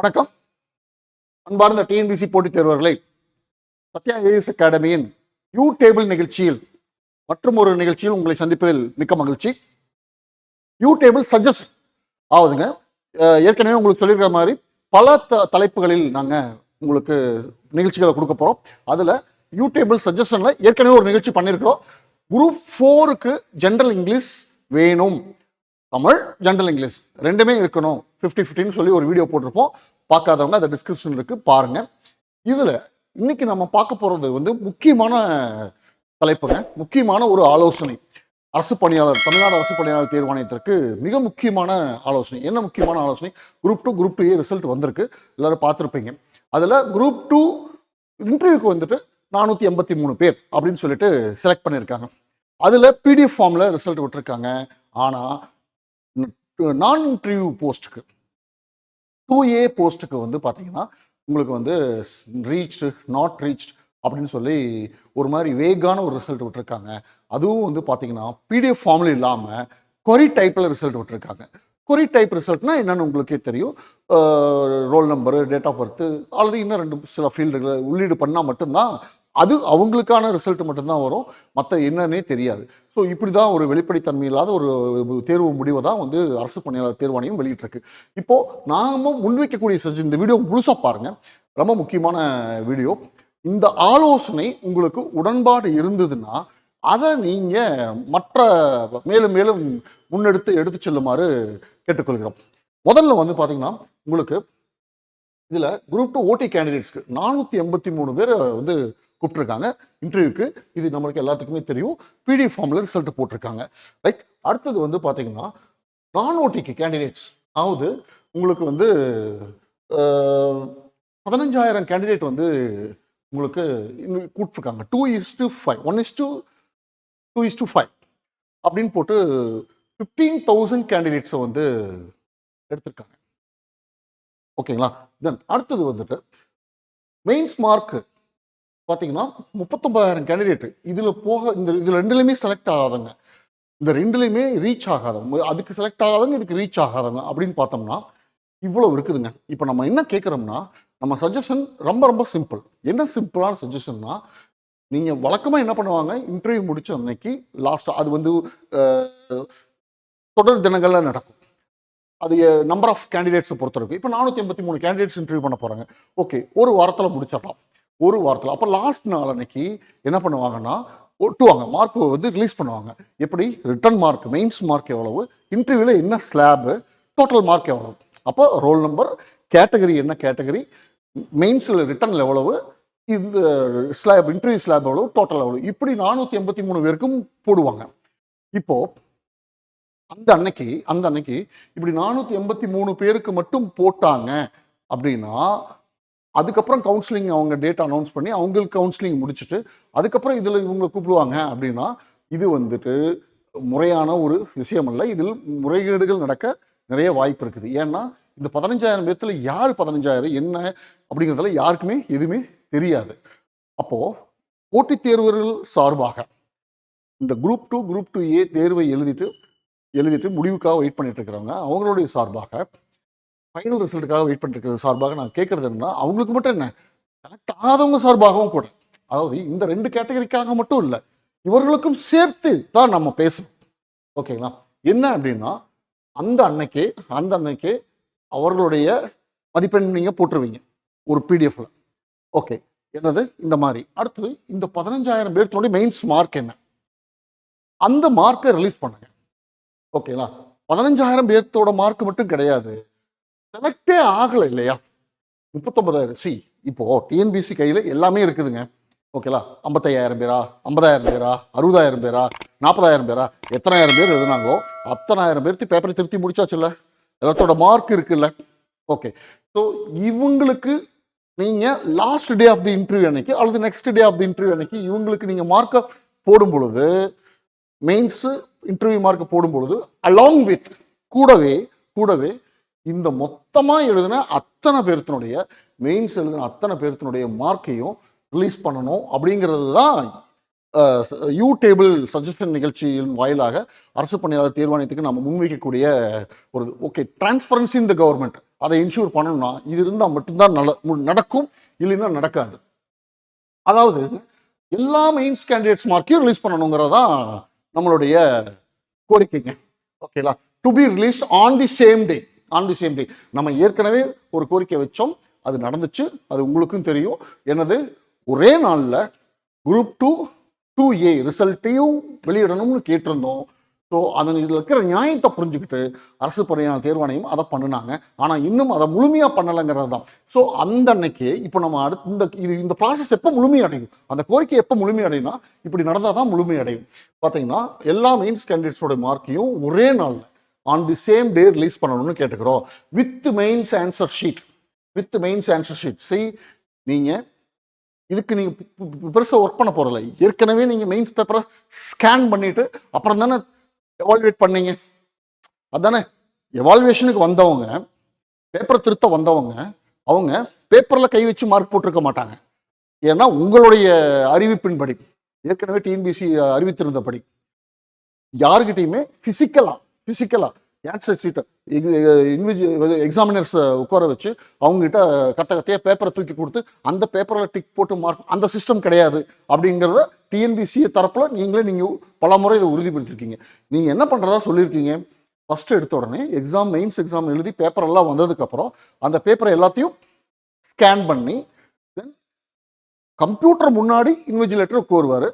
வணக்கம். அன்பார்ந்த டிஎன்பிசி போட்டித் தேர்வர்களை சத்யா ஏஎஸ் அகாடமியின் யூ டேபிள் நிகழ்ச்சியில் மற்றும் ஒரு நிகழ்ச்சியில் உங்களை சந்திப்பதில் மிக்க மகிழ்ச்சி. யூ டேபிள் சஜஸ்ட் ஆகுதுங்க ஏற்கனவே உங்களுக்கு சொல்லியிருக்கிற மாதிரி பல த தலைப்புகளில் நாங்கள் உங்களுக்கு நிகழ்ச்சிகளை கொடுக்க போகிறோம் அதில் யூ டேபிள் சஜஷனில் ஏற்கனவே ஒரு நிகழ்ச்சி பண்ணியிருக்கிறோம். குரூப் ஃபோருக்கு ஜென்ரல் இங்கிலீஷ் வேணும். தமிழ் ஜென்ரல் இங்கிலீஷ் ரெண்டுமே இருக்கணும். ஃபிஃப்டி ஃபிஃப்டின்னு சொல்லி ஒரு வீடியோ போட்டிருப்போம். பார்க்காதவங்க அதை டிஸ்கிரிப்ஷன் இருக்குது பாருங்கள் இதில் இன்றைக்கி நம்ம பார்க்க போகிறது வந்து முக்கியமான தலைப்புங்க. முக்கியமான ஒரு ஆலோசனை. அரசு பணியாளர் தமிழ்நாடு அரசு பணியாளர் தேர்வாணையத்திற்கு மிக முக்கியமான ஆலோசனை. என்ன முக்கியமான ஆலோசனை? Group two group two A result வந்திருக்கு. எல்லோரும் பார்த்துருப்பீங்க. அதில் குரூப் டூ இன்டர்வியூக்கு வந்துட்டு நானூற்றி எண்பத்தி மூணு பேர் அப்படின்னு சொல்லிட்டு செலக்ட் பண்ணியிருக்காங்க அதில் பிடிஎஃப் ஃபார்மில் ரிசல்ட் விட்டுருக்காங்க. ஆனால் நான் இன்டர்வியூ போஸ்ட்டுக்கு டூ ஏ போஸ்ட்டுக்கு வந்து பார்த்தீங்கன்னா உங்களுக்கு வந்து ரீச்டு நாட் ரீச்ட் அப்படின்னு சொல்லி ஒரு மாதிரி வேகான ஒரு ரிசல்ட் விட்டுருக்காங்க. அதுவும் வந்து பார்த்தீங்கன்னா பிடிஎஃப் ஃபார்மில் இல்லாமல் கொரி டைப்பில் ரிசல்ட் விட்டுருக்காங்க. கொரி டைப் ரிசல்ட்னா என்னென்னு உங்களுக்கே தெரியும். Roll number date of birth அல்லது இன்னும் ரெண்டு சில ஃபீல்டுகளை உள்ளீடு பண்ணால் மட்டும்தான் அது அவங்களுக்கான ரிசல்ட் மட்டும்தான் வரும். மற்ற என்னன்னே தெரியாது. ஸோ இப்படி தான் ஒரு வெளிப்படைத்தன்மை இல்லாத ஒரு தேர்வு முடிவை தான் வந்து அரசு பணியாளர் தேர்வாணையம் வெளியிட்டிருக்கு. இப்போது நாம முன்வைக்கக்கூடிய சஜ் இந்த வீடியோ முழுசாக பாருங்கள் ரொம்ப முக்கியமான வீடியோ. இந்த ஆலோசனை உங்களுக்கு உடன்பாடு இருந்ததுன்னா அதை நீங்கள் மற்ற மேலும் மேலும் முன்னெடுத்து எடுத்து செல்லுமாறு கேட்டுக்கொள்கிறோம். முதல்ல வந்து பார்த்தீங்கன்னா உங்களுக்கு இதில் குரூப் டூ ஓடி கேண்டிடேட்ஸ்க்கு நானூற்றி எண்பத்தி மூணு பேர் வந்து கூப்பிட்டுருக்காங்க. இன்டர்வியூக்கு இது நம்மளுக்கு எல்லாத்துக்குமே தெரியும். பிடிஎஃப் ஃபார்மில் ரிசல்ட் போட்டிருக்காங்க. ரைட் அடுத்தது வந்து பார்த்தீங்கன்னா நான் ஓடிக்கு கேண்டிடேட்ஸ் அதாவது உங்களுக்கு வந்து பதினஞ்சாயிரம் கேண்டிடேட் வந்து உங்களுக்கு இன்னும் கூப்பிட்ருக்காங்க two is to five one is to two is to five அப்படின்னு போட்டு ஃபிஃப்டீன் தௌசண்ட் கேண்டிடேட்ஸை வந்து எடுத்திருக்காங்க. ஓகேங்களா தென் அடுத்தது வந்துட்டு மெயின்ஸ் மார்க்கு பார்த்தீங்கன்னா முப்பத்தொம்பதாயிரம் கேண்டிடேட் இதில் போக இந்த இதில் ரெண்டுலையுமே செலக்ட் ஆகாதவங்க. இந்த ரெண்டுலையுமே ரீச் ஆகாதவங்க. அதுக்கு செலக்ட் ஆகாதவங்க இதுக்கு ரீச் ஆகாதவங்க அப்படின்னு பார்த்தோம்னா இவ்வளோ இருக்குதுங்க. இப்போ நம்ம என்ன கேட்குறோம்னா நம்ம சஜஷன் ரொம்ப ரொம்ப சிம்பிள் என்ன சிம்பிளான சஜஷன்னா நீங்கள் வழக்கமாக என்ன பண்ணுவாங்க? இன்டர்வியூ முடிச்ச அன்னைக்கு லாஸ்ட்டாக அது வந்து தொடர் தினங்களில் நடக்கும். அது நம்பர் ஆஃப் கேண்டிடேட்ஸை பொறுத்த இருக்கும் இப்போ நானூற்றி எண்பத்தி மூணு கேண்டிடேட்ஸ் இன்டர்வியூ பண்ண போகிறாங்க ஓகே ஒரு வாரத்தில் முடிச்சிடலாம். ஒரு வாரத்தில். அப்போ லாஸ்ட் நாள் அன்னைக்கு என்ன பண்ணுவாங்கன்னா ஒட்டுவாங்க. மார்க் வந்து ரிலீஸ் பண்ணுவாங்க. எப்படி? ரிட்டர்ன் மார்க் மெயின்ஸ் மார்க் எவ்வளவு? இன்டர்வியூவில் என்ன ஸ்லாபு டோட்டல் மார்க் எவ்வளவு? அப்போ ரோல் நம்பர் கேட்டகரி என்ன கேட்டகரி மெயின்ஸில் ரிட்டர்னில் எவ்வளவு? இந்த ஸ்லாப் இன்டர்வியூ ஸ்லாப் எவ்வளவு? டோட்டல் எவ்வளவு? இப்படி நானூற்றி எண்பத்தி மூணு பேருக்கும் போடுவாங்க. இப்போது அந்த அன்னைக்கு அந்த அன்னைக்கு இப்படி நானூற்றி எண்பத்தி மூணு பேருக்கு மட்டும் போட்டாங்க அப்படின்னா அதுக்கப்புறம் கவுன்சிலிங் அவங்க டேட் அனௌன்ஸ் பண்ணி அவங்களுக்கு கவுன்சிலிங் முடிச்சுட்டு அதுக்கப்புறம் இதில் இவங்களை கூப்பிடுவாங்க அப்படின்னா இது வந்துட்டு முறையான ஒரு விஷயம் அல்ல இதில் முறைகேடுகள் நடக்க நிறைய வாய்ப்பு இருக்குது. ஏன்னா இந்த பதினஞ்சாயிரம் பேர்த்தில் யார் பதினஞ்சாயிரம் என்ன அப்படிங்கிறதுல யாருக்குமே எதுவுமே தெரியாது. அப்போது போட்டித் தேர்வர்கள் சார்பாக இந்த group two group two A தேர்வை எழுதிட்டு எழுதிட்டு முடிவுக்காக வெயிட் பண்ணிட்டு இருக்கிறவங்க அவங்களுடைய சார்பாக ஃபைனல் ரிசல்ட்டுக்காக வெயிட் பண்ணிருக்கிறது சார்பாக நான் கேட்கறது என்னன்னா அவங்களுக்கு மட்டும் என்ன கனெக்ட் ஆகாதவங்க சார்பாகவும் கூட. அதாவது இந்த ரெண்டு கேட்டகரிக்காக மட்டும் இல்லை இவர்களுக்கும் சேர்த்து தான் நம்ம பேசணும். ஓகேங்களா என்ன அப்படின்னா அந்த அன்னைக்கே அந்த அன்னைக்கே அவர்களுடைய மதிப்பெண் நீங்கள் போட்டுருவீங்க ஒரு பிடிஎஃப்ல ஓகே என்னது? இந்த மாதிரி. அடுத்தது இந்த பதினஞ்சாயிரம் பேர்த்தோடைய மெயின்ஸ் மார்க் என்ன? அந்த மார்க்கை ரிலீஸ் பண்ணுங்க. ஓகேங்களா பதினஞ்சாயிரம் பேர்த்தோட மார்க் மட்டும் கிடையாது. செலக்டே ஆகலை இல்லையா? முப்பத்தொன்பதாயிரம். சி இப்போ டிஎன்பிசி கையில் எல்லாமே இருக்குதுங்க. ஓகேலா? ஐம்பத்தையாயிரம் பேரா? ஐம்பதாயிரம் பேரா? அறுபதாயிரம் பேரா? நாற்பதாயிரம் பேரா? எத்தனாயிரம் பேர் எழுதுனாங்களோ அத்தனாயிரம் பேர்த்து பேப்பரை திருத்தி முடிச்சாச்சுல்ல? எல்லாத்தோட மார்க் இருக்குல்ல? ஓகே. ஸோ இவங்களுக்கு நீங்கள் last day of the interview அன்னைக்கு அல்லது next day of the interview அன்னைக்கு இவங்களுக்கு நீங்கள் மார்க்கை போடும் பொழுது மெயின்ஸு இன்டர்வியூ மார்க்கை போடும் பொழுது அலாங் வித் கூடவே கூடவே இந்த மொத்தமாக எழுதின அத்தனை பேர்த்தினுடைய மெயின்ஸ் எழுதின அத்தனை பேர்த்தினுடைய மார்க்கையும் ரிலீஸ் பண்ணணும் அப்படிங்கிறது தான் யூ டேபிள் சஜஷன் நிகழ்ச்சியின் வாயிலாக அரசு பணியாளர் தேர்வாணையத்துக்கு நம்ம முன்வைக்கக்கூடிய ஒரு ஓகே டிரான்ஸ்பரன்சி இந்த கவர்மெண்ட் அதை இன்ஷூர் பண்ணணும்னா இது இருந்தால் மட்டும்தான் நட நடக்கும் இல்லைன்னா நடக்காது. அதாவது எல்லா மெயின்ஸ் கேண்டிடேட்ஸ் மார்க்கையும் ரிலீஸ் பண்ணணுங்கிறதான் நம்மளுடைய கோரிக்கைங்க. ஓகேலா to be released on the same day on the same day நம்ம ஏற்கனவே ஒரு கோரிக்கை வச்சோம். அது நடந்துச்சு. அது உங்களுக்கும் தெரியும். என்னது? ஒரே நாளில் குரூப் டூ டூ ஏ ரிசல்ட்டையும் வெளியிடணும்னு கேட்டிருந்தோம். ஸோ அதன் இதில் இருக்கிற நியாயத்தை புரிஞ்சுக்கிட்டு அரசு பணியான தேர்வாணையம் அதை பண்ணினாங்க. ஆனால் இன்னும் அதை முழுமையாக பண்ணலைங்கிறது தான். ஸோ அந்த அன்னைக்கு இப்போ நம்ம அடுத்து இந்த இது இந்த ப்ராசஸ் எப்போ முழுமையடையும்? அந்த கோரிக்கை எப்போ முழுமையடையும்னா இப்படி நடந்தால் தான் முழுமையடையும். பார்த்தீங்கன்னா எல்லா மெயின்ஸ் கேண்டிடேட்ஸோட மார்க்கையும் ஒரே நாளில். On the same day release பண்ணணும்னு கேட்டுக்கிறோம். With mains answer sheet with mains answer sheet சரி நீங்கள் இதுக்கு நீங்கள் பெருசாக ஒர்க் பண்ண போகிறதில்ல ஏற்கனவே நீங்கள் மெயின்ஸ் பேப்பரை ஸ்கேன் பண்ணிவிட்டு அப்புறம் தானே எவால்வேட் பண்ணீங்க. அதானே? எவால்வேஷனுக்கு வந்தவங்க பேப்பரை திருத்த வந்தவங்க அவங்க பேப்பரில் கை வச்சு மார்க் போட்டிருக்க மாட்டாங்க. ஏன்னா உங்களுடைய அறிவிப்பின்படி ஏற்கனவே டிஎன்பிசி அறிவித்திருந்தபடி யாருக்கிட்டையுமே ஃபிசிக்கலாக ஃபிசிக்கலாக ஆன்சர் ஷீட்டை எக்ஸாமினர்ஸ் உட்கார வச்சு அவங்ககிட்ட கத்த கத்தையாக பேப்பரை தூக்கி கொடுத்து அந்த பேப்பரில் டிக் போட்டு மார்க் அந்த சிஸ்டம் கிடையாது அப்படிங்கிறத டிஎன்பிசி தரப்பில் நீங்களே நீங்கள் பல முறை இதை உறுதிப்படுத்திருக்கீங்க. நீங்கள் என்ன பண்ணுறதா சொல்லியிருக்கீங்க? ஃபஸ்ட்டு எடுத்த உடனே எக்ஸாம் மெயின்ஸ் எக்ஸாம் எழுதி பேப்பர் எல்லாம் வந்ததுக்கப்புறம் அந்த பேப்பரை எல்லாத்தையும் ஸ்கேன் பண்ணி தென் கம்ப்யூட்டர் முன்னாடி இன்விஜிலேட்டர் கோருவார்.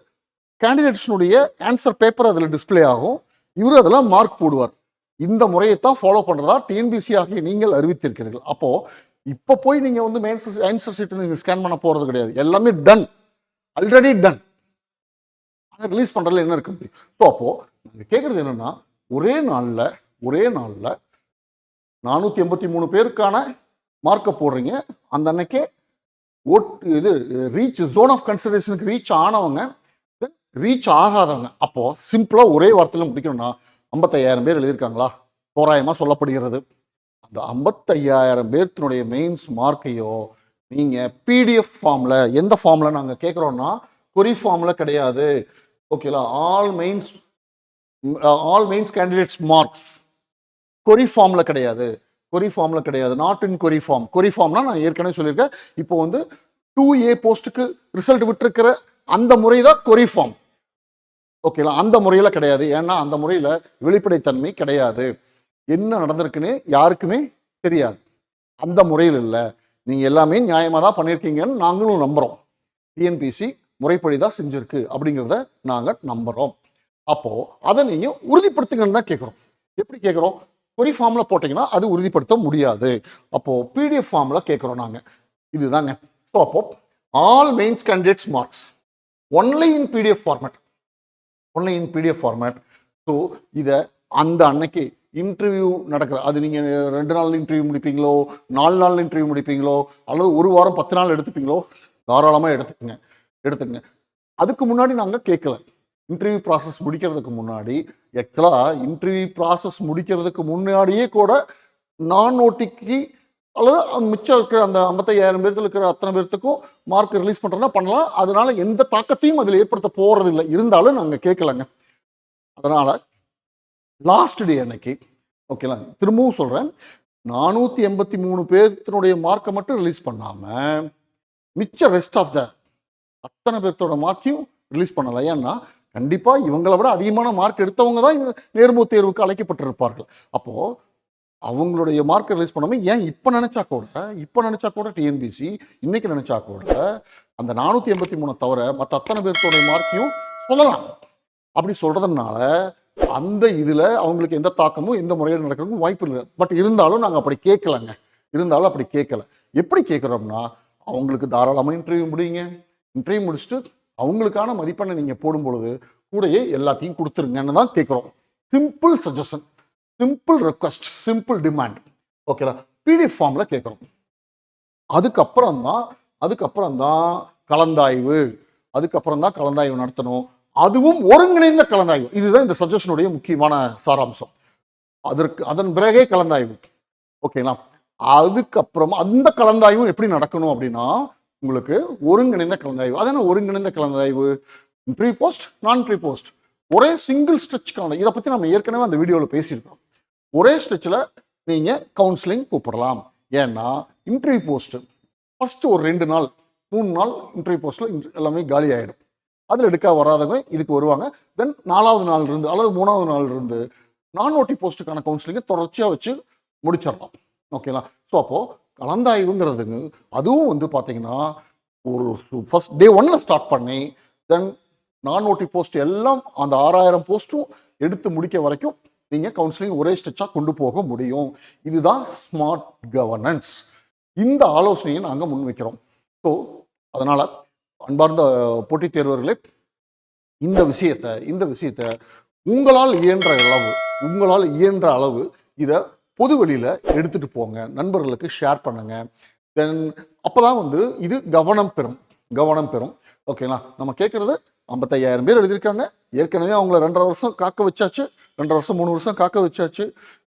கேண்டிடேட்ஸினுடைய ஆன்சர் பேப்பர் அதில் டிஸ்ப்ளே ஆகும். இவர் அதில் மார்க் போடுவார். இந்த முறையை தான் ஃபாலோ பண்ணுறதா டிஎன்பிசி ஆகிய நீங்கள் அறிவித்திருக்கிறீர்கள். அப்போது இப்போ போய் நீங்கள் வந்து மெயின்ஸ் ஆன்சர் சீட்டு நீங்கள் ஸ்கேன் பண்ண போகிறது கிடையாது. எல்லாமே டன் ஆல்ரெடி டன் அதை ரிலீஸ் பண்ணுறதுல என்ன இருக்க முடியும் ஸோ அப்போது நாங்கள் கேட்குறது என்னென்னா ஒரே நாளில் ஒரே நாளில் நானூற்றி எண்பத்தி மூணு பேருக்கான மார்க்கை போடுறீங்க. அந்த அன்னைக்கே ஓட் இது ரீச் ஜோன் ஆஃப் கன்சிடரேஷனுக்கு ரீச் ஆனவங்க ரீச் ஆகாதவங்க. அப்போது சிம்பிளாக ஒரே வார்த்தையில் முடிக்கணும்னா ஐம்பத்தையாயிரம் பேர் எழுதியிருக்காங்களா? தோராயமாக சொல்லப்படுகிறது. அந்த ஐம்பத்தையாயிரம் பேர்த்தினுடைய மெயின்ஸ் மார்க்கையோ நீங்கள் பிடிஎஃப் ஃபார்மில் எந்த ஃபார்மில் நாங்கள் கேட்குறோன்னா கொரி ஃபார்மில் கிடையாது. ஓகேலா all mains all mains candidates marks கொரி ஃபார்மில் கிடையாது. கொரி ஃபார்மில் கிடையாது. நாட் இன் கொரி ஃபார்ம் கொரி ஃபார்ம்னா நான் ஏற்கனவே சொல்லியிருக்கேன். இப்போ வந்து டூ ஏ போஸ்ட்டுக்கு ரிசல்ட் விட்டுருக்கிற அந்த முறை தான் கொரி ஃபார்ம் ஓகேங்களா? அந்த முறையில் கிடையாது. ஏன்னா அந்த முறையில் வெளிப்படைத்தன்மை கிடையாது. என்ன நடந்திருக்குன்னு யாருக்குமே தெரியாது. அந்த முறையில் இல்லை. நீங்கள் எல்லாமே நியாயமாக தான் பண்ணியிருக்கீங்கன்னு நாங்களும் நம்புகிறோம் டிஎன்பிசி முறைப்படி தான் செஞ்சுருக்கு அப்படிங்கிறத நாங்கள் நம்புகிறோம் அப்போது அதை நீங்கள் உறுதிப்படுத்துங்கன்னு தான் கேட்குறோம் எப்படி கேட்குறோம் கொரி ஃபார்மில் போட்டிங்கன்னா அது உறுதிப்படுத்த முடியாது. அப்போது பிடிஎஃப் ஃபார்மில் கேட்குறோம் நாங்கள் இதுதாங்க. ஸோ அப்போ all mains candidates marks only in PDF format only in PDF format so இதை அந்த அன்னைக்கு இன்டர்வியூ நடக்கிற அது நீங்கள் ரெண்டு நாள் இன்டர்வியூ முடிப்பீங்களோ நாலு நாள் இன்டர்வியூ முடிப்பீங்களோ அல்லது ஒரு வாரம் பத்து நாள் எடுத்துப்பீங்களோ தாராளமாக எடுத்துக்கங்க எடுத்துக்கங்க. அதுக்கு முன்னாடி நாங்கள் கேட்கல இன்டர்வியூ ப்ராசஸ் முடிக்கிறதுக்கு முன்னாடி ஆக்சுவலாக இன்டர்வியூ ப்ராசஸ் முடிக்கிறதுக்கு முன்னாடியே கூட நான் ஓட்டிக்கு அல்லது அந்த மிச்சம் இருக்கிற அந்த ஐம்பத்தையாயிரம் பேர்த்துல இருக்கிற அத்தனை பேர்த்துக்கும் மார்க் ரிலீஸ் பண்ணுறோன்னா பண்ணலாம். அதனால எந்த தாக்கத்தையும் அதில் ஏற்படுத்த போகிறது இல்லை இருந்தாலும் நாங்கள் கேட்கலங்க. அதனால் லாஸ்ட் டே அன்னைக்கு ஓகேலாம் திரும்பவும் சொல்கிறேன் நானூற்றி எண்பத்தி மூணு பேர்த்தினுடைய மார்க்கை மட்டும் ரிலீஸ் பண்ணாமல் மிச்ச ரெஸ்ட் ஆஃப் த அத்தனை பேர்த்தோட மார்க்கையும் ரிலீஸ் பண்ணலை. ஏன்னா கண்டிப்பாக இவங்களை விட அதிகமான மார்க் எடுத்தவங்க தான் நேர்முக தேர்வுக்கு அழைக்கப்பட்டிருப்பார்கள். அப்போது அவங்களுடைய மார்க்கை ரிலீஸ் பண்ணாமல் ஏன் இப்போ நினச்சா கூட இப்போ நினச்சா கூட டிஎன்பிசி இன்னைக்கு நினச்சா கூட அந்த நானூற்றி எண்பத்தி மூணை தவிர மற்ற அத்தனை பேர்த்தோடைய மார்க்கையும் சொல்லலாம். அப்படி சொல்கிறதுனால அந்த இதில் அவங்களுக்கு எந்த தாக்கமும் எந்த முறையில் நடக்கிறதுக்கும் வாய்ப்பு இல்லை. பட் இருந்தாலும் நாங்கள் அப்படி கேட்கலங்க. இருந்தாலும் அப்படி கேட்கல. எப்படி கேட்குறோம்னா அவங்களுக்கு தாராளமாக இன்டர்வியூ முடியுங்க. இன்டர்வியூ முடிச்சுட்டு அவங்களுக்கான மதிப்பெண்ணை நீங்கள் போடும் பொழுது கூடயே எல்லாத்தையும் கொடுத்துருங்கன்னு தான் கேட்குறோம். Simple suggestion simple request simple demand ஓகேவா பிடிஎஃப் ஃபார்மில் கேட்குறோம் அதுக்கப்புறம் தான் அதுக்கப்புறம் தான் கலந்தாய்வு. அதுக்கப்புறம் தான் கலந்தாய்வு நடத்தணும். அதுவும் ஒருங்கிணைந்த கலந்தாய்வு. இதுதான் இந்த சஜஷனுடைய முக்கியமான சாராம்சம். அதற்கு அதன் பிறகே கலந்தாய்வு. ஓகேங்களா அதுக்கப்புறம் அந்த கலந்தாய்வும் எப்படி நடக்கணும் அப்படின்னா உங்களுக்கு ஒருங்கிணைந்த கலந்தாய்வு. அது என்ன ஒருங்கிணைந்த கலந்தாய்வு? ப்ரீ போஸ்ட் நான் ப்ரீ போஸ்ட் ஒரே சிங்கிள் ஸ்ட்ரெச் கலந்தாய்வு. இதை பற்றி நம்ம ஏற்கனவே அந்த வீடியோவில் பேசியிருக்கோம் ஒரே ஸ்ட்ரெச்சில் நீங்கள் கவுன்சிலிங் கூப்பிடலாம். ஏன்னா இன்டர்வியூ போஸ்ட்டு ஃபஸ்ட்டு ஒரு ரெண்டு நாள் மூணு நாள் இன்டர்வியூ போஸ்ட்டில் எல்லாமே காலி ஆகிடும் அதில் எடுக்க வராதவங்க இதுக்கு வருவாங்க. தென் நாலாவது நாள் இருந்து அல்லது மூணாவது நாள் இருந்து நான் ஓட்டி போஸ்ட்டுக்கான கவுன்சிலிங்கை தொடர்ச்சியாக வச்சு முடிச்சிடலாம். ஓகேங்களா ஸோ அப்போது கலந்தாய்வுங்கிறதுங்க அதுவும் வந்து பார்த்தீங்கன்னா ஒரு ஃபஸ்ட் டே ஒன்னில் ஸ்டார்ட் பண்ணி தென் நான் ஓட்டி போஸ்ட் எல்லாம் அந்த ஆறாயிரம் போஸ்ட்டும் எடுத்து முடிக்க வரைக்கும் நீங்கள் கவுன்சிலிங் ஒரே ஸ்டெச்சாக கொண்டு போக முடியும். இதுதான் ஸ்மார்ட் கவர்னன்ஸ் இந்த ஆலோசனையை நாங்கள் முன்வைக்கிறோம். ஸோ அதனால் அன்பார்ந்த போட்டித் தேர்வர்களே இந்த விஷயத்தை இந்த விஷயத்தை உங்களால் இயன்ற அளவு உங்களால் இயன்ற அளவு இதை பொது வெளியில் எடுத்துகிட்டு போங்க. நண்பர்களுக்கு ஷேர் பண்ணுங்கள் தென் அப்போ தான் வந்து இது கவனம் பெறும். கவனம் பெறும். ஓகேங்களா நம்ம கேட்குறது ஐம்பத்தையாயிரம் பேர் எழுதியிருக்காங்க. ஏற்கனவே அவங்கள ரெண்டரை வருஷம் காக்க வச்சாச்சு. ரெண்டரை வருஷம் மூணு வருஷம் காக்க வச்சாச்சு.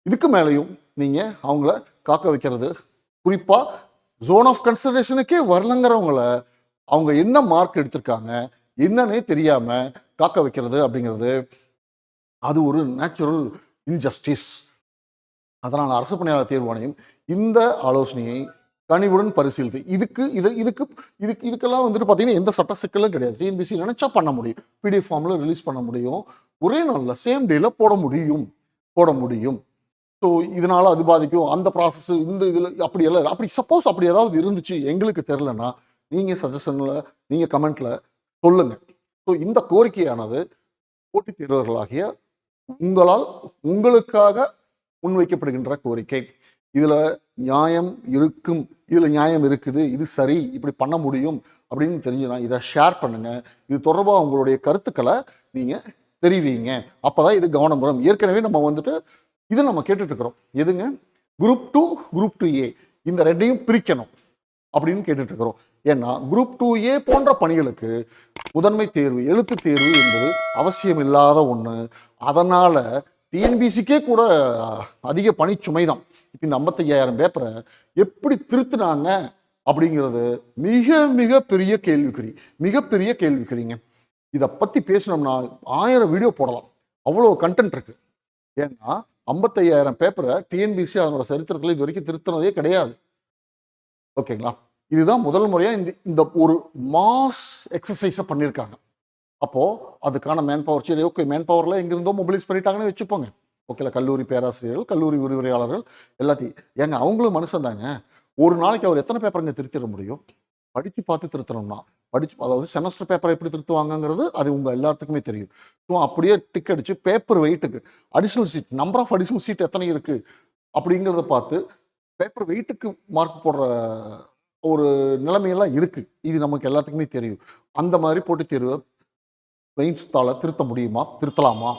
இதுக்கு மேலேயும் நீங்கள் அவங்கள காக்க வைக்கிறது. குறிப்பாக ஜோன் ஆஃப் கன்சிடரேஷனுக்கே வரலங்கிறவங்கள அவங்க என்ன மார்க் எடுத்திருக்காங்க என்னன்னே தெரியாமல் காக்க வைக்கிறது அப்படிங்கிறது அது ஒரு நேச்சுரல் இன்ஜஸ்டிஸ் அதனால் அரசு பணியாளர் தேர்வாணையம் இந்த ஆலோசனையை கனிவுடன் பரிசீலித்து. இதுக்கு இது இதுக்கு இதுக்கு இதுக்கெல்லாம் வந்துட்டு பார்த்தீங்கன்னா எந்த சட்ட சிக்கலும் கிடையாது. டிஎன்பிசி நினைச்சா பண்ண முடியும். பிடிஎஃப் ஃபார்மில் ரிலீஸ் பண்ண முடியும். ஒரே நாளில் சேம் டேல போட முடியும். போட முடியும். ஸோ இதனால் அது பாதிக்கும். அந்த ப்ராசஸ் இந்த இதில் அப்படி எல்லாம் அப்படி சப்போஸ் அப்படி ஏதாவது இருந்துச்சு எங்களுக்கு தெரிலனா நீங்கள் சஜஷனில் நீங்கள் கமெண்ட்டில் சொல்லுங்கள் ஸோ இந்த கோரிக்கையானது போட்டித் தேர்வர்களாகிய உங்களால் உங்களுக்காக முன்வைக்கப்படுகின்ற கோரிக்கை. இதில் நியாயம் இருக்கும். இதில் நியாயம் இருக்குது. இது சரி இப்படி பண்ண முடியும் அப்படின்னு தெரிஞ்சுனா இதை ஷேர் பண்ணுங்கள் இது தொடர்பாக உங்களுடைய கருத்துக்களை நீங்கள் தெரிவிங்க. அப்பதான் இது கவனம் வரும். ஏற்கனவே நம்ம வந்துட்டு இது நம்ம கேட்டுட்ருக்குறோம் எதுங்க? Group two group two A இந்த ரெண்டையும் பிரிக்கணும் அப்படின்னு கேட்டுட்ருக்குறோம் ஏன்னா குரூப் டூ ஏ போன்ற பணிகளுக்கு முதன்மை தேர்வு எழுத்து தேர்வு என்பது அவசியம் இல்லாத ஒன்று அதனால் டிஎன்பிசிக்கே கூட அதிக பணிச்சுமை தான் இப்போ இந்த ஐம்பத்தையாயிரம் பேப்பரை எப்படி திருத்தினாங்க அப்படிங்கிறது மிக மிக பெரிய கேள்விக்குறி மிகப்பெரிய கேள்விக்குறிங்க. இதை பற்றி பேசினோம்னா ஆயிரம் வீடியோ போடலாம். அவ்வளோ கண்டென்ட் இருக்கு. ஏன்னா ஐம்பத்தையாயிரம் பேப்பரை டிஎன்பிசி அதனோட சரித்திரத்தில் இது வரைக்கும் திருத்தினதே கிடையாது. ஓகேங்களா? இதுதான் முதல் முறையாக இந்த இந்த ஒரு மாஸ் எக்ஸசைஸை பண்ணியிருக்காங்க. அப்போது அதுக்கான மேன் பவர் சரி ஓகே மேன் பவரில் எங்கேருந்தோ மொபிலைஸ் பண்ணிட்டாங்கன்னு வச்சுப்போங்க ஓகேல கல்லூரி பேராசிரியர்கள் கல்லூரி விரிவுரையாளர்கள் எல்லாத்தையும். ஏங்க அவங்களும் மனுஷன் தாங்க. ஒரு நாளைக்கு அவர் எத்தனை பேப்பருங்க திருத்திட முடியும்? படித்து பார்த்து திருத்தணும்னா. படிச்சு அதாவது செமஸ்டர் பேப்பரை எப்படி திருத்துவாங்கங்கிறது அது உங்கள் எல்லாத்துக்குமே தெரியும். ஸோ அப்படியே டிக் அடிச்சு paper வெயிட்டுக்கு additional sheet number of additional sheet எத்தனை இருக்குது அப்படிங்கிறத பார்த்து பேப்பர் வெயிட்டுக்கு மார்க் போடுற ஒரு நிலைமையெல்லாம் இருக்குது இது நமக்கு எல்லாத்துக்குமே தெரியும். அந்த மாதிரி போட்டித் தேர்வை மெயின்ஸ் திருத்த முடியுமா? திருத்தலாமா?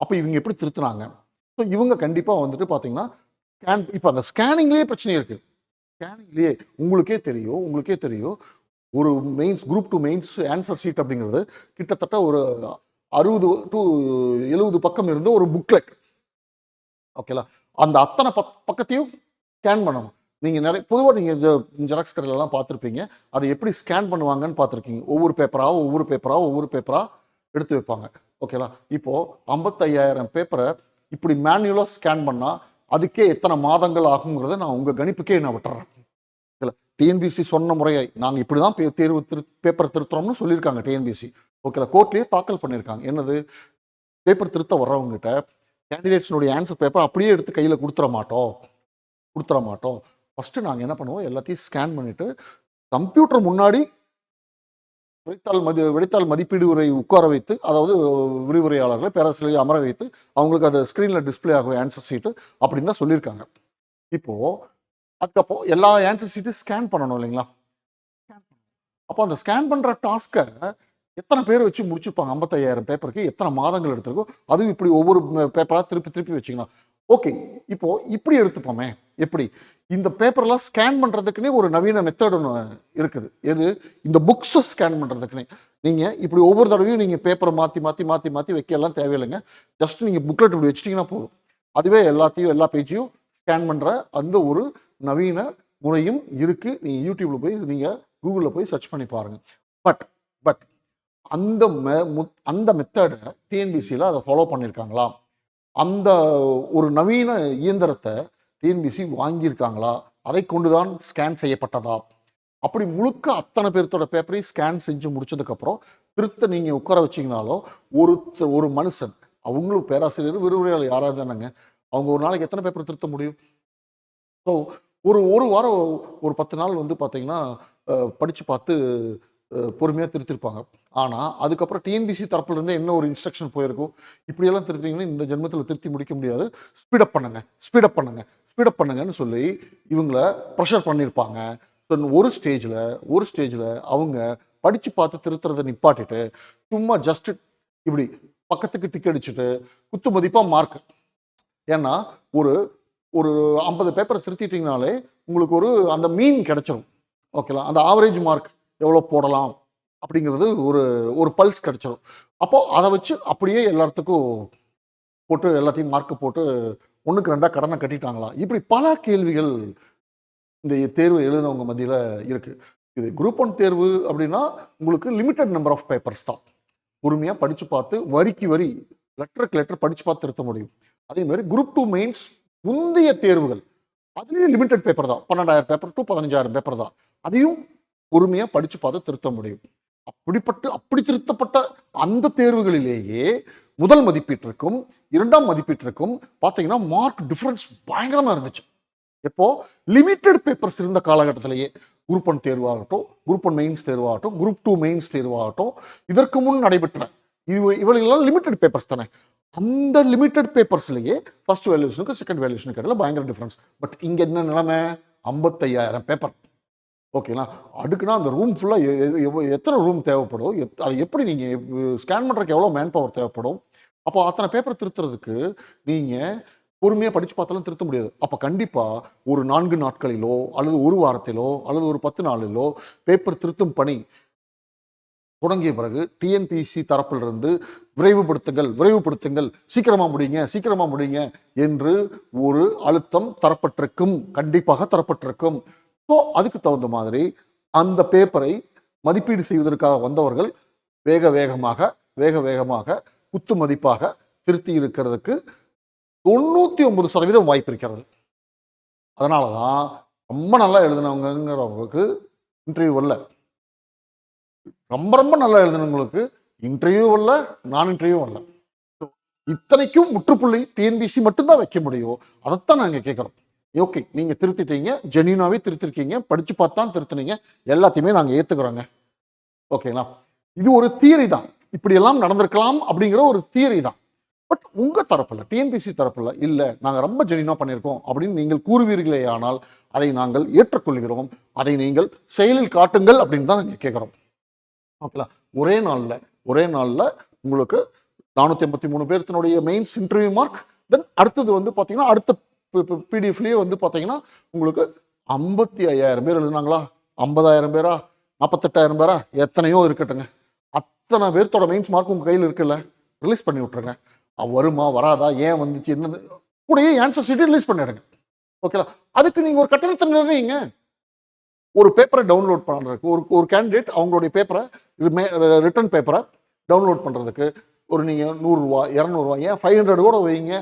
அப்போ இவங்க எப்படி திருத்துனாங்க? ஸோ இவங்க கண்டிப்பாக வந்துட்டு பார்த்தீங்கன்னா ஸ்கேன் இப்போ அந்த ஸ்கேனிங்லேயே பிரச்சனை இருக்குது ஸ்கேனிங்லேயே உங்களுக்கே தெரியும் உங்களுக்கே தெரியும். ஒரு mains group two mains answer sheet அப்படிங்கிறது கிட்டத்தட்ட ஒரு அறுபது டு எழுபது பக்கம் இருந்த ஒரு புக்லெட் ஓகேலா அந்த அத்தனை பக் பக்கத்தையும் ஸ்கேன் பண்ணணும். நீங்கள் நிறைய பொதுவாக நீங்கள் ஜெராக்ஸ் கடையிலலாம் பார்த்துருப்பீங்க அதை எப்படி ஸ்கேன் பண்ணுவாங்கன்னு பார்த்துருக்கீங்க ஒவ்வொரு பேப்பராக ஒவ்வொரு பேப்பராக ஒவ்வொரு பேப்பராக எடுத்து வைப்பாங்க. ஓகேலா இப்போது ஐம்பத்தையாயிரம் பேப்பரை இப்படி மேனுவலாக ஸ்கேன் பண்ணால் அதுக்கே எத்தனை மாதங்கள் ஆகுங்கிறத நான் உங்கள் கணிப்புக்கே நான் விட்டுறேன். இல்லை டிஎன்பிசி சொன்ன முறையை நாங்கள் இப்படி தான் பே- தேர்வு திரு பேப்பர் திருத்துறோம்னு சொல்லியிருக்காங்க டிஎன்பிசி ஓகேலா கோர்ட்லேயே தாக்கல் பண்ணியிருக்காங்க. என்னது? பேப்பர் திருத்த வர்றவங்ககிட்ட கேண்டிடேட்ஸினுடைய ஆன்சர் பேப்பர் அப்படியே எடுத்து கையில் கொடுத்துட மாட்டோம். கொடுத்துட மாட்டோம். ஃபஸ்ட்டு நாங்கள் என்ன பண்ணுவோம்? எல்லாத்தையும் ஸ்கேன் பண்ணிவிட்டு கம்ப்யூட்டர் முன்னாடி விடைத்தாள் மதி விடைத்தாள் மதிப்பீடு உரை உட்கார வைத்து அதாவது விரிவுரையாளர்களை பேராசிரியர் அமர வைத்து அவங்களுக்கு அது ஸ்க்ரீனில் டிஸ்ப்ளே ஆகும் ஆன்சர் ஷீட்டு அப்படின்னு தான் சொல்லியிருக்காங்க. இப்போது அதுக்கப்புறம் எல்லா ஆன்சர் ஷீட்டும் ஸ்கேன் பண்ணணும் இல்லைங்களா? அப்போ அந்த ஸ்கேன் பண்ணுற டாஸ்க்கை எத்தனை பேர் வச்சு முடிச்சிருப்பாங்க? ஐம்பத்தையாயிரம் பேப்பருக்கு எத்தனை மாதங்கள் எடுத்திருக்கோ? அதுவும் இப்படி ஒவ்வொரு பேப்பராக திருப்பி திருப்பி வச்சிங்கன்னா ஓகே இப்போ இப்படி எடுத்துப்போமே. எப்படி? இந்த பேப்பர்லாம் ஸ்கேன் பண்ணுறதுக்குன்னே ஒரு நவீன மெத்தட் ஒன்று இருக்குது. எது? இந்த புக்ஸை ஸ்கேன் பண்ணுறதுக்குன்னே நீங்கள் இப்படி ஒவ்வொரு தடவையும் நீங்கள் பேப்பரை மாற்றி மாற்றி மாற்றி மாற்றி வைக்கலாம் தேவையில்லைங்க. ஜஸ்ட் நீங்கள் புக்லெட் இப்படி வச்சிட்டிங்கன்னா போதும். அதுவே எல்லாத்தையும் எல்லா பேஜையும் ஸ்கேன் பண்ணுற அந்த ஒரு நவீன முறையும் இருக்குது நீங்கள் யூடியூப்பில் போய் நீங்கள் கூகுளில் போய் சர்ச் பண்ணி பாருங்கள் பட் பட் அந்த மெ முத்- அந்த மெத்தடை டிஎன்பிசியில் அதை ஃபாலோ பண்ணியிருக்காங்களா அந்த ஒரு நவீன இயந்திரத்தை டிஎன்பிசி வாங்கியிருக்காங்களா? அதை கொண்டுதான் ஸ்கேன் செய்யப்பட்டதா? அப்படி முழுக்க அத்தனை பேர்த்தோட பேப்பரையும் ஸ்கேன் செஞ்சு முடிச்சதுக்கப்புறம் திருத்த நீங்கள் உட்கார வச்சிங்கனாலோ ஒரு ஒரு மனுஷன் அவங்களும் பேராசிரியர் விரிவுரையாளர் யாராவது தானேங்க அவங்க ஒரு நாளைக்கு எத்தனை பேப்பர் திருத்த முடியும்? ஸோ ஒரு ஒரு வாரம் ஒரு பத்து நாள் வந்து பார்த்தீங்கன்னா படித்து பார்த்து பொறுமையாக திருத்திருப்பாங்க. ஆனால் அதுக்கப்புறம் டிஎன்பிசி தரப்புலேருந்து என்ன ஒரு இன்ஸ்ட்ரக்ஷன் போயிருக்கும்? இப்படியெல்லாம் திருத்திங்கன்னா இந்த ஜென்மத்தில் திருத்தி முடிக்க முடியாது. ஸ்பீடப் பண்ணுங்க ஸ்பீடப் பண்ணுங்க ஸ்பீடப் பண்ணுங்கன்னு சொல்லி இவங்கள ப்ரெஷர் பண்ணியிருப்பாங்க ஒரு ஸ்டேஜில் ஒரு ஸ்டேஜில் அவங்க படித்து பார்த்து திருத்துறதை நிப்பாட்டிட்டு சும்மா ஜஸ்ட் இப்படி பக்கத்துக்கு டிக் அடிச்சுட்டு குத்து மதிப்பாக மார்க் ஏன்னா ஒரு ஒரு ஐம்பது பேப்பரை திருத்திட்டிங்கனாலே உங்களுக்கு ஒரு அந்த மீன் கிடச்சிரும். ஓகேலாம் அந்த ஆவரேஜ் மார்க் எவ்வளோ போடலாம் அப்படிங்கிறது ஒரு ஒரு பல்ஸ் கிடச்சிடும் அப்போது அதை வச்சு அப்படியே எல்லாத்துக்கும் போட்டு எல்லாத்தையும் மார்க்கு போட்டு ஒன்றுக்கு ரெண்டாக கடனை கட்டிட்டாங்களா? இப்படி பல கேள்விகள் இந்த தேர்வு எழுதினவங்க மத்தியில் இருக்குது இது குரூப் ஒன் தேர்வு அப்படின்னா உங்களுக்கு லிமிட்டட் நம்பர் ஆஃப் பேப்பர்ஸ் தான். பொறுமையாக படித்து பார்த்து வரிக்கு வரி லெட்டருக்கு லெட்டர் படித்து பார்த்து திருத்த முடியும். அதே மாதிரி குரூப் டூ மெயின்ஸ் முந்தைய தேர்வுகள் அதுலேயும் லிமிட்டட் பேப்பர் தான். பன்னெண்டாயிரம் பேப்பர் டு பதினஞ்சாயிரம் பேப்பர் தான். அதையும் பொறுமையாக படித்து பார்த்து திருத்த முடியும். அப்படிப்பட்டு அப்படி திருத்தப்பட்ட அந்த தேர்வுகளிலேயே முதல் மதிப்பீட்டிற்கும் இரண்டாம் மதிப்பீட்டிற்கும் பார்த்தீங்கன்னா மார்க் டிஃப்ரென்ஸ் பயங்கரமாக இருந்துச்சு. எப்போ? லிமிட்டெட் பேப்பர்ஸ் இருந்த காலகட்டத்திலேயே. குரூப் ஒன் தேர்வாகட்டும் குரூப் ஒன் மெயின்ஸ் தேர்வாகட்டும் குரூப் டூ மெயின்ஸ் தேர்வாகட்டும். இதற்கு முன் நடைபெற்ற இது இவளுக்கெல்லாம் லிமிட்டெட் பேப்பர்ஸ் தானே. அந்த லிமிட்டெட் பேப்பர்ஸ்லேயே ஃபர்ஸ்ட் வேல்யூஷனுக்கு செகண்ட் வேல்யூஷனுக்கு இடையில பயங்கர டிஃப்ரென்ஸ் பட் இங்கே என்ன நிலைமை? ஐம்பத்தையாயிரம் பேப்பர் ஓகேங்களா? அடுக்குனா அந்த ரூம் ஃபுல்லாக எத்தனை ரூம் தேவைப்படும் எத்- அது எப்படி நீங்கள் ஸ்கேன் பண்ணுறதுக்கு எவ்வளோ மேன் பவர் தேவைப்படும்? அப்போ அத்தனை பேப்பர் திருத்துறதுக்கு நீங்கள் பொறுமையாக படித்து பார்த்தாலும் திருத்த முடியாது. அப்போ கண்டிப்பாக ஒரு நான்கு நாட்களிலோ அல்லது ஒரு வாரத்திலோ அல்லது ஒரு பத்து நாளிலோ பேப்பர் திருத்தும் பணி தொடங்கிய பிறகு டிஎன்பிசி தரப்பிலிருந்து விரைவுபடுத்துங்கள் விரைவுபடுத்துங்கள் சீக்கிரமாக முடியுங்க சீக்கிரமாக முடியுங்க என்று ஒரு அழுத்தம் தரப்பட்டிருக்கும். கண்டிப்பாக தரப்பட்டிருக்கும். ஸோ அதுக்கு தகுந்த மாதிரி அந்த பேப்பரை மதிப்பீடு செய்வதற்காக வந்தவர்கள் வேக வேகமாக வேக வேகமாக குத்து மதிப்பாக திருத்தி இருக்கிறதுக்கு தொண்ணூற்றி ஒன்பது சதவீதம் வாய்ப்பு இருக்கிறது. அதனால தான் ரொம்ப நல்லா எழுதினவங்கிறவங்களுக்கு இன்டர்வியூ வரல. ரொம்ப ரொம்ப நல்லா எழுதினவங்களுக்கு இன்டர்வியூ வரல நான் இன்டர்வியூ வரல. இத்தனைக்கும் முற்றுப்புள்ளி டிஎன்பிசி மட்டும்தான் வைக்க முடியும். அதைத்தான் நாங்கள் கேட்குறோம் ஓகே நீங்கள் திருத்திட்டீங்க ஜெனியூனாவே திருத்திருக்கீங்க படித்து பார்த்து தான் திருத்துனீங்க எல்லாத்தையுமே நாங்கள் ஏற்றுக்கிறோங்க ஓகேங்களா இது ஒரு தியரி தான். இப்படியெல்லாம் நடந்திருக்கலாம் அப்படிங்கிற ஒரு தியரி தான். பட் உங்கள் தரப்பில் டிஎன்பிசி தரப்பில் இல்லை நாங்கள் ரொம்ப ஜெனியூனாக பண்ணியிருக்கோம் அப்படின்னு நீங்கள் கூறுவீர்களே ஆனால் அதை நாங்கள் ஏற்றுக்கொள்கிறோம். அதை நீங்கள் செயலில் காட்டுங்கள் அப்படின்னு தான் நாங்கள் கேட்குறோம் ஓகேங்களா ஒரே நாளில் ஒரே நாளில் உங்களுக்கு நானூற்றி ஐம்பத்தி மூணு பேர்த்தினுடைய மெயின்ஸ் இன்டர்வியூ மார்க் தென் அடுத்தது வந்து பார்த்தீங்கன்னா அடுத்த இப்போ பிடிஎஃப்லேயே வந்து பார்த்தீங்கன்னா உங்களுக்கு ஐம்பத்தி ஐயாயிரம் பேர் எழுதுனாங்களா? ஐம்பதாயிரம் பேரா? நாற்பத்தெட்டாயிரம் பேரா? எத்தனையோ இருக்கட்டுங்க. அத்தனை பேர்த்தோட மெயின்ஸ் மார்க் உங்கள் கையில் இருக்குல்ல? ரிலீஸ் பண்ணி விட்ருங்க வருமா வராதா ஏன் வந்துச்சு என்னது? கூடயே ஆன்சர் சீட்டு ரிலீஸ் பண்ணிடுங்க ஓகேலா அதுக்கு நீங்கள் ஒரு கட்டணத்தை நிர்ணயிங்க. ஒரு பேப்பரை டவுன்லோட் பண்ணுறதுக்கு ஒரு ஒரு கேண்டிடேட் அவங்களுடைய பேப்பரை ரிட்டர்ன் பேப்பரை டவுன்லோட் பண்ணுறதுக்கு ஒரு நீங்கள் நூறுரூவா இரநூறுவா ஏன் ஃபைவ் ஹண்ட்ரட் கூட வைங்க.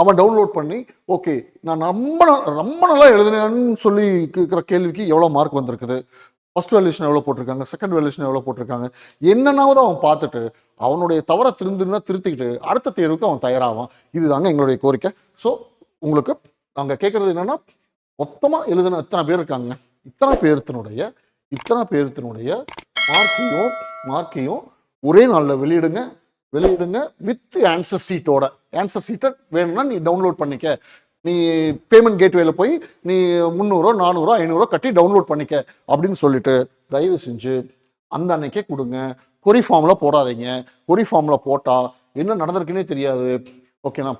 அவன் டவுன்லோட் பண்ணி ஓகே நான் ரொம்ப ரொம்ப நல்லா எழுதினேன்னு சொல்லி இருக்கிற கேள்விக்கு எவ்வளோ மார்க் வந்திருக்குது? ஃபர்ஸ்ட் வேல்யூஷன் எவ்வளோ போட்டிருக்காங்க? செகண்ட் வேல்யூஷன் எவ்வளோ போட்டிருக்காங்க? என்னன்னாவது அவன் பார்த்துட்டு அவனுடைய தவறை திருந்துன்னா திருத்திக்கிட்டு அடுத்த தேர்வுக்கு அவன் தயாராவான். இதுதாங்க எங்களுடைய கோரிக்கை. ஸோ உங்களுக்கு நாங்கள் கேட்குறது என்னன்னா மொத்தமாக எழுதின இத்தனை பேர் இருக்காங்க? இத்தனை பேர்த்தினுடைய இத்தனை பேர்த்தினுடைய மார்க்கையும் மார்க்கையும் ஒரே நாளில் வெளியிடுங்க. வெளியிடுங்க வித் ஆன்சர் சீட்டோட ஆன்சர் சீட்டை வேணும்னா நீ டவுன்லோட் பண்ணிக்க. நீ பேமெண்ட் கேட்வேல போய் நீ முந்நூறோ நானூறோ ஐநூறோ கட்டி டவுன்லோட் பண்ணிக்க அப்படின்னு சொல்லிட்டு தயவு செஞ்சு அந்த அன்னைக்கே கொடுங்க. கொரி ஃபார்மில் போடாதீங்க. கொரி ஃபார்மில் போட்டால் என்ன நடந்திருக்குன்னே தெரியாது. ஓகேண்ணா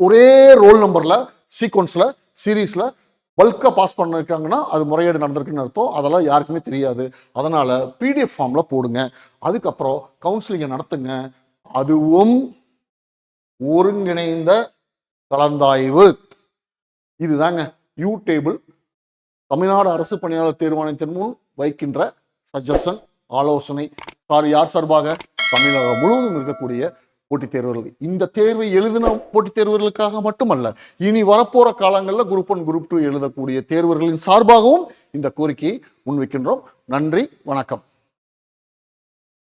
ஒரே ரோல் நம்பரில் சீக்வன்ஸில் சீரீஸில் பல்காக பாஸ் பண்ணிருக்காங்கன்னா அது முறையீடு நடந்திருக்குன்னு அர்த்தம். அதெல்லாம் யாருக்குமே தெரியாது. அதனால் பிடிஎஃப் ஃபார்மில் போடுங்க. அதுக்கப்புறம் கவுன்சிலிங்கை நடத்துங்க. அதுவும் ஒருங்கிணைந்த கலந்தாய்வு. இதுதாங்க யூ டேபிள் தமிழ்நாடு அரசு பணியாளர் தேர்வாணையத்தின் முன் வைக்கின்ற சஜஷன் ஆலோசனை. சார் யார் சார்பாக? தமிழகம் முழுவதும் இருக்கக்கூடிய போட்டித் தேர்வர்கள். இந்த தேர்வை எழுதின போட்டித் தேர்வர்களுக்காக மட்டுமல்ல இனி வரப்போற காலங்களில் குரூப் ஒன் குரூப் டூ எழுதக்கூடிய தேர்வர்களின் சார்பாகவும் இந்த கோரிக்கையை முன்வைக்கின்றோம். நன்றி வணக்கம்.